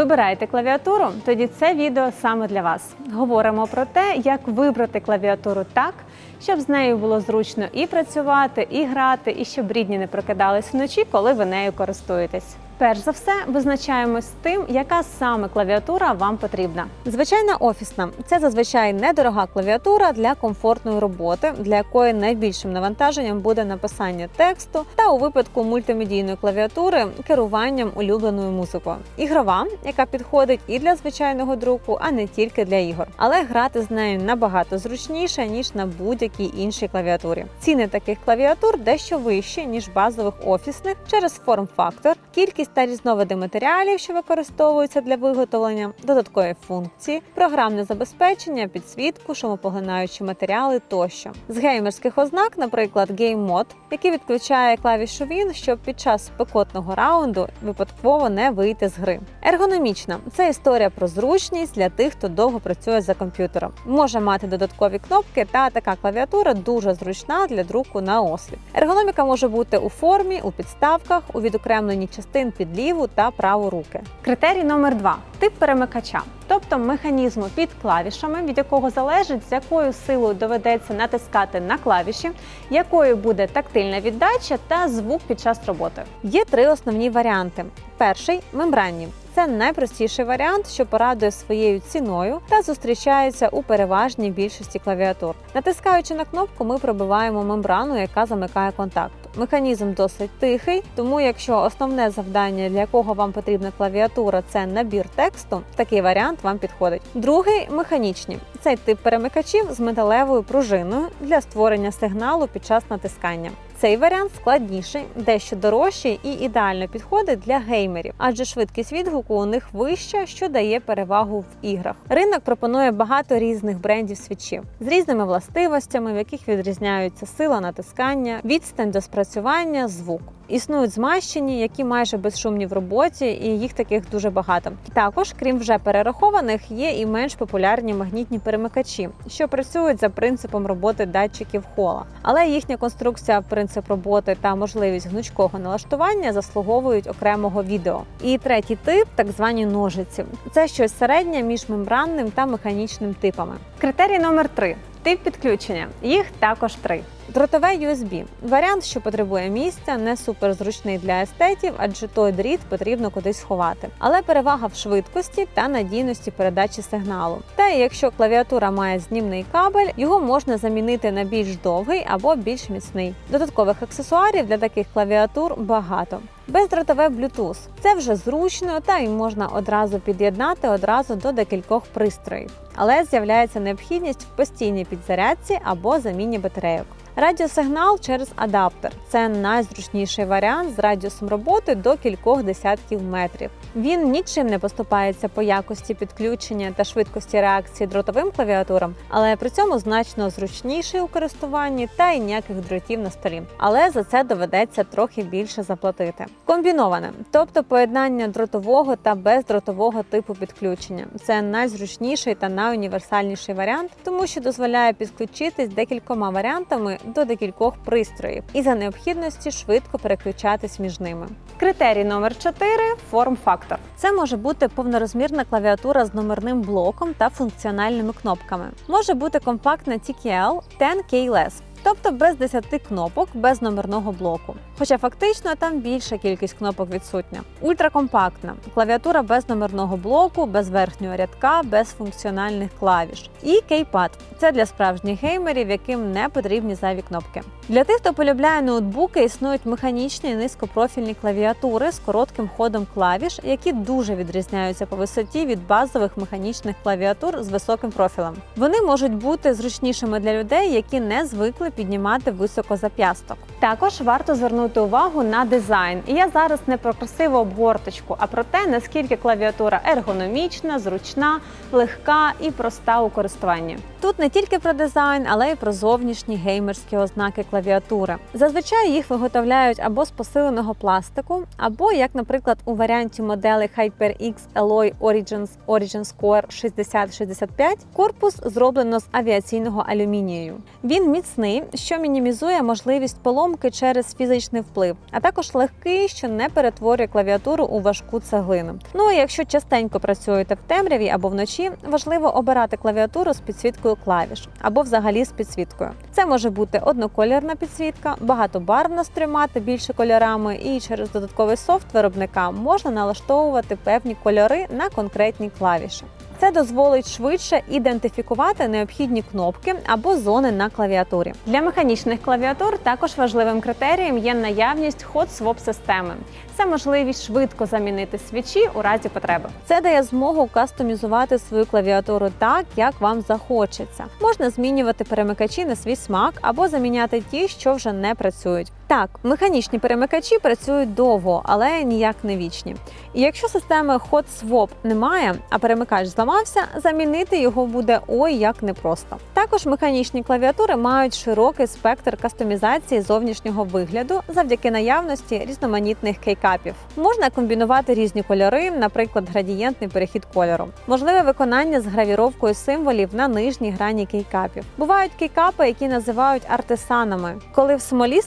Вибираєте клавіатуру? Тоді це відео саме для вас. Говоримо про те, як вибрати клавіатуру так, щоб з нею було зручно і працювати, і грати, і щоб рідні не прокидались вночі, коли ви нею користуєтесь. Перш за все, визначаємось з тим, яка саме клавіатура вам потрібна. Звичайна офісна це зазвичай недорога клавіатура для комфортної роботи, для якої найбільшим навантаженням буде написання тексту, та у випадку мультимедійної клавіатури керуванням улюбленою музикою. Ігрова, яка підходить і для звичайного друку, а не тільки для ігор. Але грати з нею набагато зручніше ніж на будь-якій іншій клавіатурі. Ціни таких клавіатур дещо вищі ніж базових офісних через форм-фактор, кількість та різновиди матеріалів, що використовуються для виготовлення, додаткові функції, програмне забезпечення, підсвітку, шумопоглинаючі матеріали тощо. З геймерських ознак, наприклад, Game Mode, який відключає клавішу Win, щоб під час спекотного раунду випадково не вийти з гри. Ергономічна це історія про зручність для тих, хто довго працює за комп'ютером. Може мати додаткові кнопки, та така клавіатура дуже зручна для друку на осліп. Ергономіка може бути у формі, у підставках, у відокремленні частин під ліву та праву руки. Критерій номер два тип перемикача, тобто механізму під клавішами, від якого залежить, з якою силою доведеться натискати на клавіші, якою буде тактильна віддача та звук під час роботи. Є три основні варіанти: перший мембранні. Це найпростіший варіант, що порадує своєю ціною та зустрічається у переважній більшості клавіатур. Натискаючи на кнопку, ми пробиваємо мембрану, яка замикає контакт. Механізм досить тихий, тому якщо основне завдання, для якого вам потрібна клавіатура, це набір тексту, такий варіант вам підходить. Другий механічні. Цей тип перемикачів з металевою пружиною для створення сигналу під час натискання. Цей варіант складніший, дещо дорожчий і ідеально підходить для геймерів, адже швидкість відгуку у них вища, що дає перевагу в іграх. Ринок пропонує багато різних брендів свічів з різними властивостями, в яких відрізняються сила натискання, відстань до спрацювання, звук. Існують змащені, які майже безшумні в роботі, і їх таких дуже багато. Також, крім вже перерахованих, є і менш популярні магнітні перемикачі, що працюють за принципом роботи датчиків хола. Але їхня конструкція, принцип роботи та можливість гнучкого налаштування заслуговують окремого відео. І третій тип так звані ножиці. Це щось середнє між мембранним та механічним типами. Критерій номер три. Тип підключення. Їх також три. Дротове USB – варіант, що потребує місця, не суперзручний для естетів, адже той дріт потрібно кудись сховати. Але перевага в швидкості та надійності передачі сигналу. Та якщо клавіатура має знімний кабель, його можна замінити на більш довгий або більш міцний. Додаткових аксесуарів для таких клавіатур багато. Бездротове Bluetooth – це вже зручно та й можна одразу під'єднати одразу до декількох пристроїв. Але з'являється необхідність в постійній підзарядці або заміні батарейок. Радіосигнал через адаптер це найзручніший варіант з радіусом роботи до кількох десятків метрів. Він нічим не поступається по якості підключення та швидкості реакції дротовим клавіатурам, але при цьому значно зручніший у користуванні та й ніяких дротів на столі. Але за це доведеться трохи більше заплатити. Комбіноване, тобто поєднання дротового та бездротового типу підключення. Це найзручніший та найуніверсальніший варіант, тому що дозволяє підключитись декількома варіантами до декількох пристроїв і за необхідності швидко переключатись між ними. Критерій номер 4 – форм-фактор. Це може бути повнорозмірна клавіатура з номерним блоком та функціональними кнопками. Може бути компактна TKL 10 Keyless, тобто без 10 кнопок, без номерного блоку. Хоча фактично там більша кількість кнопок відсутня. Ультракомпактна клавіатура без номерного блоку, без верхнього рядка, без функціональних клавіш. І кейпад це для справжніх геймерів, яким не потрібні зайві кнопки. Для тих, хто полюбляє ноутбуки, існують механічні низькопрофільні клавіатури з коротким ходом клавіш, які дуже відрізняються по висоті від базових механічних клавіатур з високим профілем. Вони можуть бути зручнішими для людей, які не звикли піднімати високо зап'ясток. Також варто звернути увагу на дизайн. І я зараз не про красиву обгорточку, а про те, наскільки клавіатура ергономічна, зручна, легка і проста у користуванні. Тут не тільки про дизайн, але й про зовнішні геймерські ознаки клавіатури. Зазвичай їх виготовляють або з посиленого пластику, або, як, наприклад, у варіанті моделей HyperX Alloy Origins Origin Score 6065, корпус зроблено з авіаційного алюмінію. Він міцний, що мінімізує можливість поломки через фізичний вплив, а також легкий, що не перетворює клавіатуру у важку цеглину. Ну і якщо частенько працюєте в темряві або вночі, важливо обирати клавіатуру з підсвіткою клавіш або взагалі з підсвіткою. Це може бути одноколірна підсвітка, багатобарвна з трьома більше кольорами, і через додатковий софт виробника можна налаштовувати певні кольори на конкретні клавіші. Це дозволить швидше ідентифікувати необхідні кнопки або зони на клавіатурі. Для механічних клавіатур також важливим критерієм є наявність hot swap системи. Це можливість швидко замінити свічі у разі потреби. Це дає змогу кастомізувати свою клавіатуру так, як вам захочеться. Можна змінювати перемикачі на свій смак або заміняти ті, що вже не працюють. Так, механічні перемикачі працюють довго, але ніяк не вічні. І якщо системи Hot Swap немає, а перемикач зламався, замінити його буде ой як непросто. Також механічні клавіатури мають широкий спектр кастомізації зовнішнього вигляду завдяки наявності різноманітних кейкапів. Можна комбінувати різні кольори, наприклад, градієнтний перехід кольору, можливе виконання з гравіровкою символів на нижній грані кейкапів. Бувають кейкапи, які називають артисанами, коли в смолі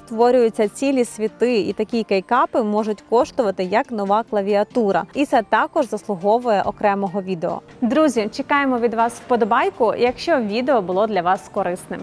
створюються цілі світи, і такі кейкапи можуть коштувати як нова клавіатура, і це також заслуговує окремого відео. Друзі, чекаємо від вас вподобайку, якщо відео було для вас корисним.